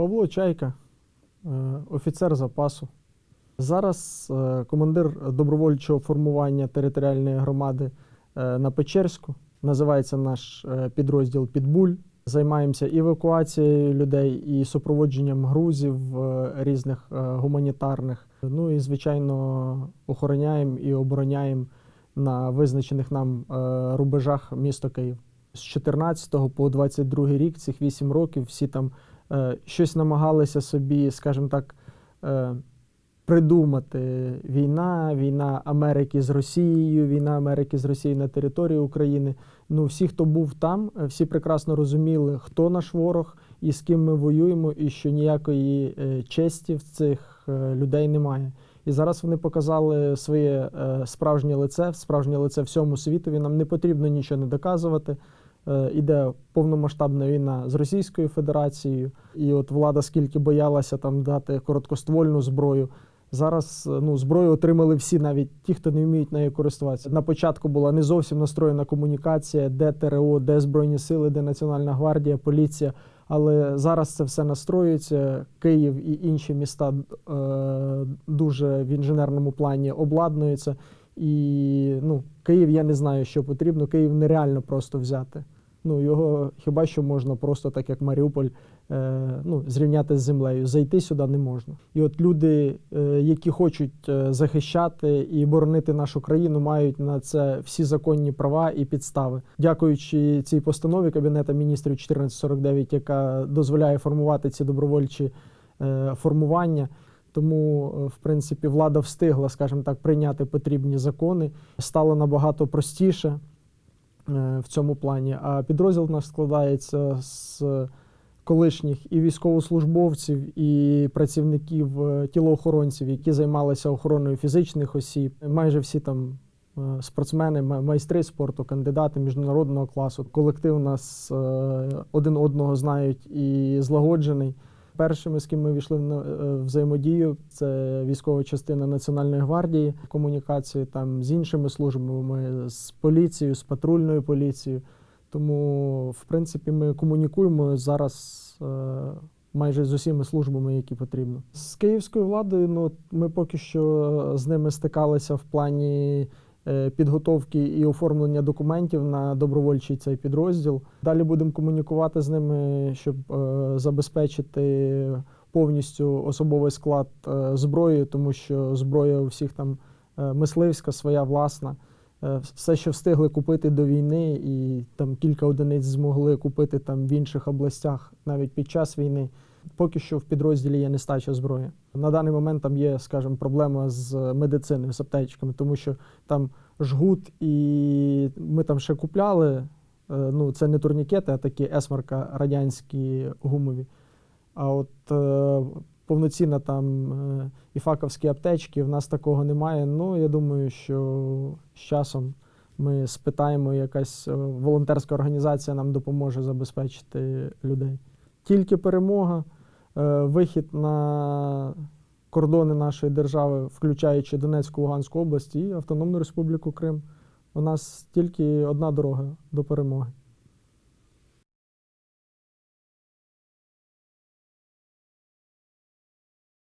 Павло Чайка, е, офіцер запасу. Зараз е, командир добровольчого формування територіальної громади е, на Печерську. Називається наш підрозділ Підбуль. Займаємося евакуацією людей, і супроводженням грузів різних гуманітарних. Ну і звичайно охороняємо і обороняємо на визначених нам рубежах місто Київ. З 14 по 22 рік, цих 8 років, всі там щось намагалися собі, скажімо так, е, придумати. Війна, війна Америки з Росією, війна Америки з Росією на території України. Ну, всі, хто був там, е, всі прекрасно розуміли, хто наш ворог і з ким ми воюємо, і що ніякої е, честі в цих е, людей немає. І зараз вони показали своє е, справжнє лице, справжнє лице всьому світові. Нам не потрібно нічого не доказувати. Е, Іде повномасштабна війна з Російською Федерацією, і от влада скільки боялася там дати короткоствольну зброю. Зараз е, ну, зброю отримали всі, навіть ті, хто не вміють нею користуватися. На початку була не зовсім настроєна комунікація, де ТРО, де Збройні Сили, де Національна гвардія, поліція. Але зараз це все настроюється. Київ і інші міста е, дуже в інженерному плані обладнуються. І ну, Київ я не знаю, що потрібно. Київ нереально просто взяти. Ну, його хіба що можна просто так, як Маріуполь, е, ну, зрівняти з землею. Зайти сюди не можна. І от люди, е, які хочуть е, захищати і боронити нашу країну, мають на це всі законні права і підстави. Дякуючи цій постанові Кабінету міністрів 1449, яка дозволяє формувати ці добровольчі е, формування. Тому, е, в принципі, влада встигла, скажімо так, прийняти потрібні закони. Стало набагато простіше е, в цьому плані. А підрозділ наш складається з колишніх і військовослужбовців, і працівників е, тілоохоронців, які займалися охороною фізичних осіб. Майже всі там спортсмени, майстри спорту, кандидати міжнародного класу. Колектив у нас один одного знають і злагоджений. Першими, з ким ми війшли в е, взаємодію, це військова частина Національної гвардії, комунікації там з іншими службами, з поліцією, з патрульною поліцією. Тому, в принципі, ми комунікуємо зараз е, майже з усіма службами, які потрібно. З київською владою, ну ми поки що з ними стикалися в плані е, підготовки і оформлення документів на добровольчий цей підрозділ. Далі будемо комунікувати з ними, щоб е, забезпечити повністю особовий склад е, зброї, тому що зброя у всіх там е, мисливська, своя власна. Е, Все, що встигли купити до війни, і там кілька одиниць змогли купити там в інших областях навіть під час війни. Поки що в підрозділі є нестача зброї. На даний момент там є, скажімо, проблема з медициною, з аптечками, тому що там жгут, і ми там ще купляли. е, Ну, це не турнікети, а такі есмарка радянські гумові. А от е, повноцінна там е, факовські аптечки, в нас такого немає. Ну, я думаю, що з часом ми спитаємо, якась волонтерська організація нам допоможе забезпечити людей. Тільки перемога, е, вихід на кордони нашої держави, включаючи Донецьку, Луганську область і Автономну Республіку Крим. У нас тільки одна дорога до перемоги.